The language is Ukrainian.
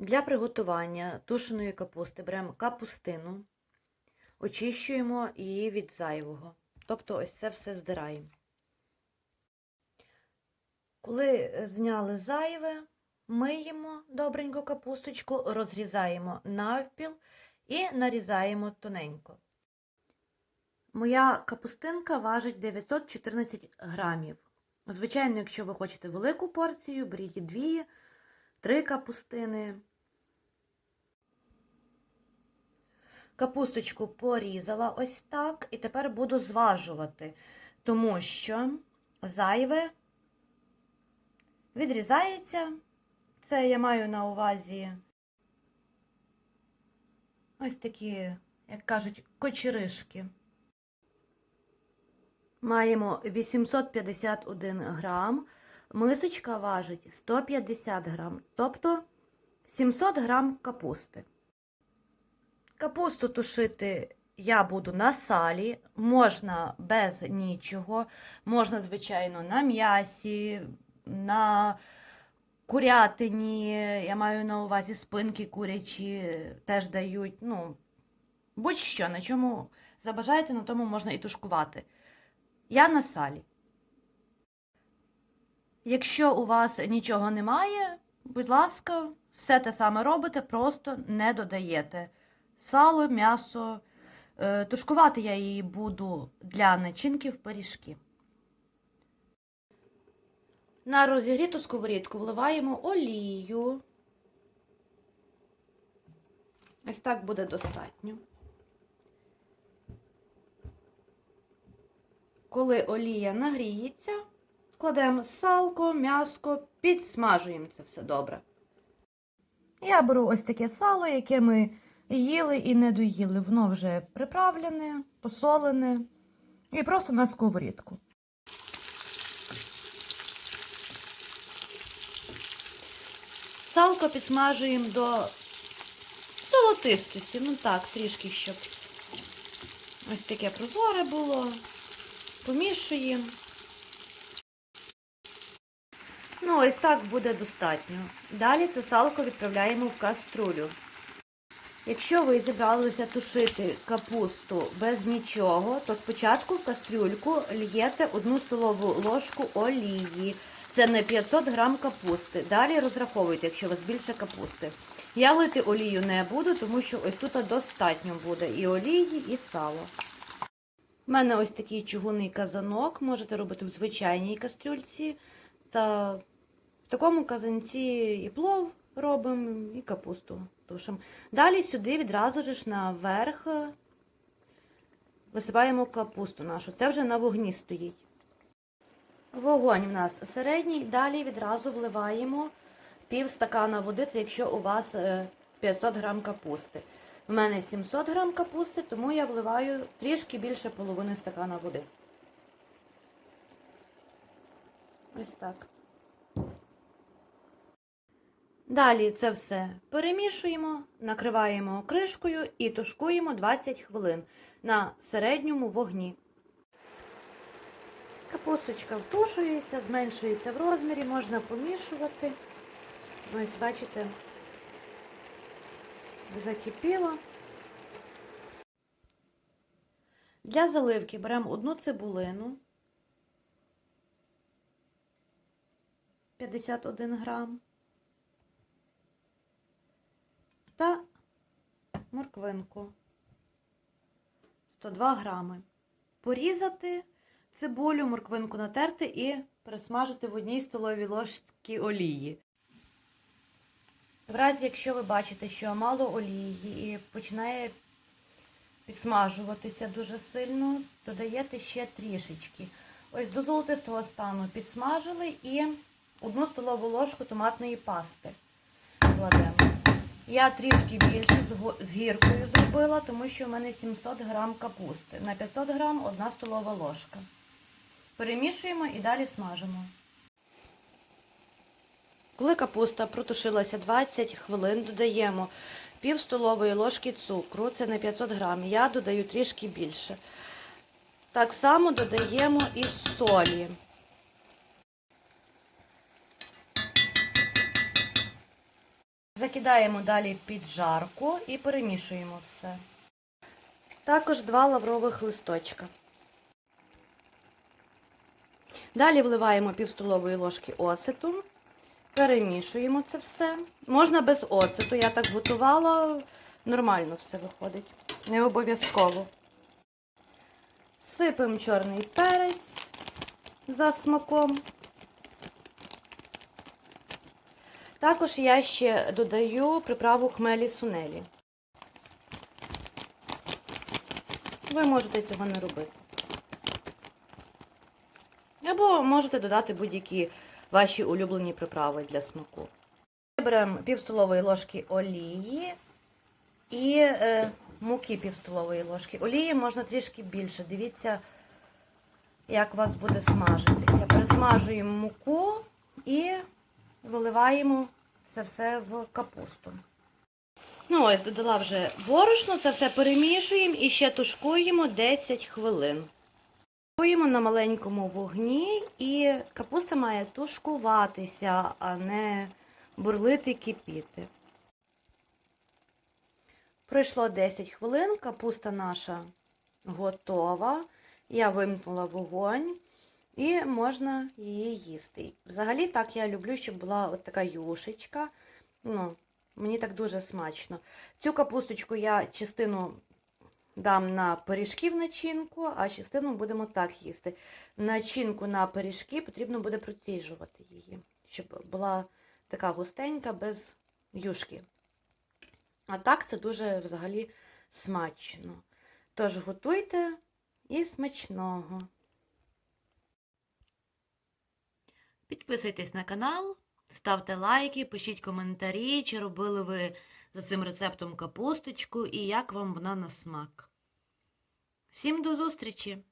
Для приготування тушеної капусти беремо капустину, очищуємо її від зайвого. Тобто ось це все здираємо. Коли зняли зайве, миємо добренько капусточку, розрізаємо навпіл і нарізаємо тоненько. Моя капустинка важить 914 грамів. Звичайно, якщо ви хочете велику порцію, беріть дві, три капустини. Капусточку порізала ось так, і тепер буду зважувати, тому що зайве відрізається. Це я маю на увазі ось такі, як кажуть, кочеришки. Маємо 851 грам, мисочка важить 150 грам, тобто 700 грам капусти. Капусту тушити я буду на салі, можна без нічого, можна, звичайно, на м'ясі, на курятині, я маю на увазі спинки курячі, теж дають, ну, будь-що, на чому забажаєте, на тому можна і тушкувати. Я на салі. Якщо у вас нічого немає, будь ласка, все те саме робите, просто не додаєте сало, м'ясо. Е, Тушкувати я її буду для начинки в пиріжки. На розігріту сковорідку вливаємо олію. Ось так буде достатньо. Коли олія нагріється, кладемо салко, м'яско, підсмажуємо це все добре. Я беру ось таке сало, яке ми їли і не доїли. Воно вже приправлене, посолене і просто на сковорідку. Салко підсмажуємо до золотистості, ну так, трішки, щоб ось таке прозоре було. Помішуємо. Ну, ось так буде достатньо. Далі це салко відправляємо в каструлю. Якщо ви зібралися тушити капусту без нічого, то спочатку в кастрюльку льєте одну столову ложку олії. Це на 500 грам капусти. Далі розраховуйте, якщо у вас більше капусти. Я лити олію не буду, тому що ось тут достатньо буде і олії, і сало. У мене ось такий чугунний казанок, можете робити в звичайній кастрюльці. Та в такому казанці і плов робимо, і капусту тушимо. Далі сюди відразу ж наверх висипаємо капусту нашу. Це вже на вогні стоїть. Вогонь в нас середній, далі відразу вливаємо пів стакана води, це якщо у вас 500 грам капусти. У мене 700 грам капусти, тому я вливаю трішки більше половини стакана води. Ось так. Далі це все перемішуємо, накриваємо кришкою і тушкуємо 20 хвилин на середньому вогні. Капусточка втушується, зменшується в розмірі, можна помішувати. Ось, бачите, закипіло. Для заливки беремо одну цибулину 51 грам та морквинку 102 грами. Порізати цибулю, морквинку натерти і пересмажити в одній столовій ложці олії. В разі, якщо ви бачите, що мало олії і починає підсмажуватися дуже сильно, додаєте ще трішечки. Ось до золотистого стану підсмажили і одну столову ложку томатної пасти кладемо. Я трішки більше з гіркою зробила, тому що в мене 700 грам капусти. На 500 грам одна столова ложка. Перемішуємо і далі смажимо. Коли капуста протушилася 20 хвилин, додаємо пів столової ложки цукру, це на 500 грам. Я додаю трішки більше. Так само додаємо і солі. Закидаємо далі під жарку і перемішуємо все. Також два лаврових листочка. Далі вливаємо пів столової ложки оцету, перемішуємо це все. Можна без оцету, я так готувала, нормально все виходить. Не обов'язково. Сипемо чорний перець за смаком. Також я ще додаю приправу хмелі сунелі. Ви можете цього не робити. Або можете додати будь-які ваші улюблені приправи для смаку. Беремо пів столової ложки олії і е, муки пів столової ложки. Олії можна трішки більше. Дивіться, як у вас буде смажитися. Пересмажуємо муку і виливаємо це все в капусту. Ну, ось додала вже борошно, це все перемішуємо і ще тушкуємо 10 хвилин. Тушкуємо на маленькому вогні, і капуста має тушкуватися, а не бурлити кипіти. Пройшло 10 хвилин, капуста наша готова. Я вимкнула вогонь і можна її їсти. Взагалі, так я люблю, щоб була от така юшечка. Ну, Мені так дуже смачно. Цю капусточку я частину дам на пиріжки в начинку, а частину будемо так їсти. Начинку на пиріжки потрібно буде проціжувати її, щоб була така густенька, без юшки. А так це дуже взагалі смачно. Тож готуйте і смачного. Підписуйтесь на канал, ставте лайки, пишіть коментарі, чи робили ви за цим рецептом капусточку і як вам вона на смак. Всім до зустрічі!